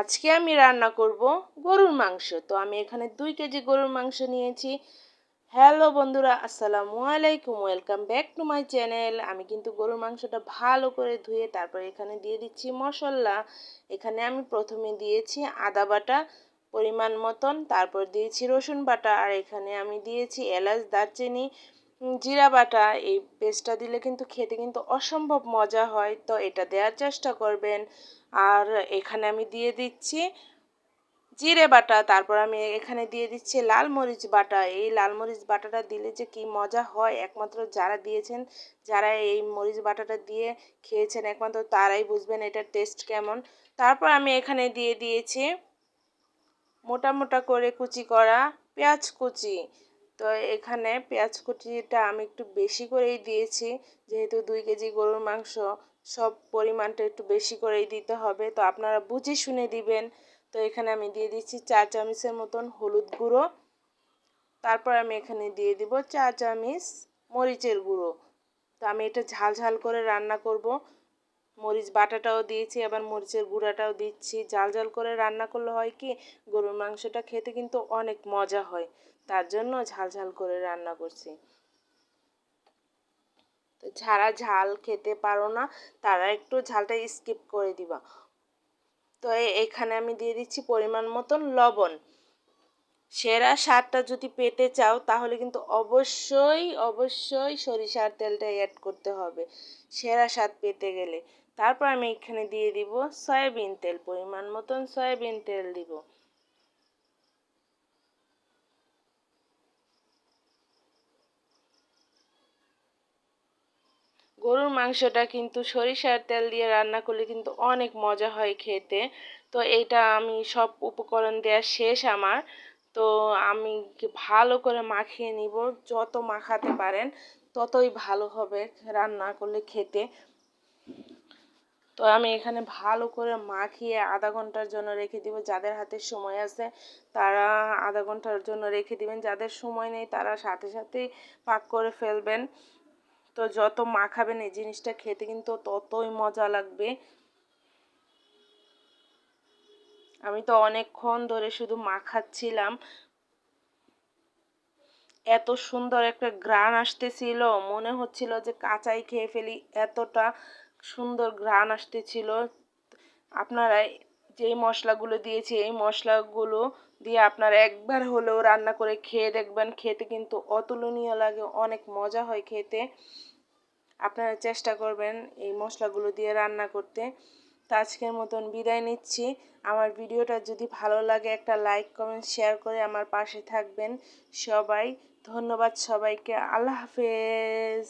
আজকে আমি রান্না করব গরুর মাংস। তো আমি এখানে দুই কেজি গরুর মাংস নিয়েছি। হ্যালো বন্ধুরা, আসসালামু আলাইকুম। Welcome back to my channel আমি কিন্তু গরুর মাংসটা ভালো করে ধুয়ে তারপর এখানে দিয়ে দিচ্ছি মশলা। এখানে আমি প্রথমে দিয়েছি আদা বাটা পরিমাণ মতন, তারপর দিয়েছি রসুন বাটা, আর এখানে আমি দিয়েছি এলাচ, দারচিনি জিরা বাটা, এই পেস্টটা দিলে কিন্তু খেতে কিন্তু অসম্ভব মজা হয়। তো এটা দেওয়ার চেষ্টা করবেন। আর এখানে আমি দিয়ে দিচ্ছি জিরে বাটা, তারপর আমি এখানে দিয়ে দিচ্ছি লাল মরিচ বাটা। এই লাল মরিচ বাটাটা দিলে যে কি মজা হয়, একমাত্র যারা দিয়েছেন, যারা এই মরিচ বাটাটা দিয়ে খেয়েছেন একমাত্র তারাই বুঝবেন এটার টেস্ট কেমন। তারপর আমি এখানে দিয়ে দিয়েছি মোটা মোটা করে কুচি করা পেঁয়াজ কুচি। তো এখানে পেঁয়াজ কুচিটা আমি একটু বেশি করেই দিয়েছি। যেহেতু দুই কেজি গরুর মাংস, সব পরিমাণটা একটু বেশি করেই দিতে হবে। তো আপনারা বুঝে শুনে দিবেন। তো এখানে আমি দিয়ে দিচ্ছি চা চামচের মতন হলুদ গুঁড়ো। তারপর আমি এখানে দিয়ে দিব চা চামচ মরিচের গুঁড়ো। তো আমি এটা ঝাল ঝাল করে রান্না করব। মরিচ বাটাটাও দিয়েছি, আবার মরিচের গুঁড়াটাও দিচ্ছি। জাল জাল করে রান্না করলে হয় কি, গরুর মাংসটা খেতে কিন্তু অনেক মজা হয়। তার জন্য ঝাল ঝাল করে রান্না করছি। তো যারা ঝাল খেতে পারো না, তারা একটু ঝালটা স্কিপ করে দিবা। তো এখানে আমি দিয়ে দিচ্ছি পরিমাণ মতন লবণ। সেরা স্বাদটা যদি পেতে চাও, তাহলে কিন্তু অবশ্যই অবশ্যই সরিষার তেলটা অ্যাড করতে হবে। সেরা স্বাদ পেতে গেলে। তারপর আমি এখানে দিয়ে দিব সয়াবিন তেল, পরিমাণ মতন সয়াবিন তেল দিব। গরুর মাংসটা কিন্তু সরিষার তেল দিয়ে রান্না করলে কিন্তু অনেক মজা হয় খেতে। তো এটা আমি সব উপকরণ দেওয়া শেষ আমার। তো আমি ভালো করে মাখিয়ে নিব, যত মাখাতে পারেন ততই ভালো হবে রান্না করলে খেতে। তো আমি এখানে ভালো করে মাখিয়ে আধা ঘণ্টার জন্য রেখে দিব। যাদের হাতে সময় আছে, তারা আধা ঘণ্টার জন্য রেখে দিবেন। যাদের সময় নেই, তারা সাথে সাথেই পাক করে ফেলবেন। তো যত মাখাবেন এই জিনিসটা খেতে কিন্তু ততই মজা লাগবে। আমি তো অনেকক্ষণ ধরে শুধু মাখাচ্ছিলাম। এত সুন্দর একটা গ্রান আসতেছিল। মনে হচ্ছিল যে কাঁচাই খেয়ে ফেলি। এতটা সুন্দর গ্রান আসতেছিল। আপনারা যেই মশলাগুলো দিয়েছি, এই মশলাগুলো দিয়ে আপনারা একবার হলেও রান্না করে খেয়ে দেখবেন। খেতে কিন্তু অতুলনীয় লাগে, অনেক মজা হয় খেতে। আপনারা চেষ্টা করবেন এই মশলাগুলো দিয়ে রান্না করতে। তো আজকের মতন বিদায় নিচ্ছি। আমার ভিডিওটা যদি ভালো লাগে একটা লাইক, কমেন্ট, শেয়ার করে আমার পাশে থাকবেন সবাই। ধন্যবাদ সবাইকে। আল্লাহ হাফেজ।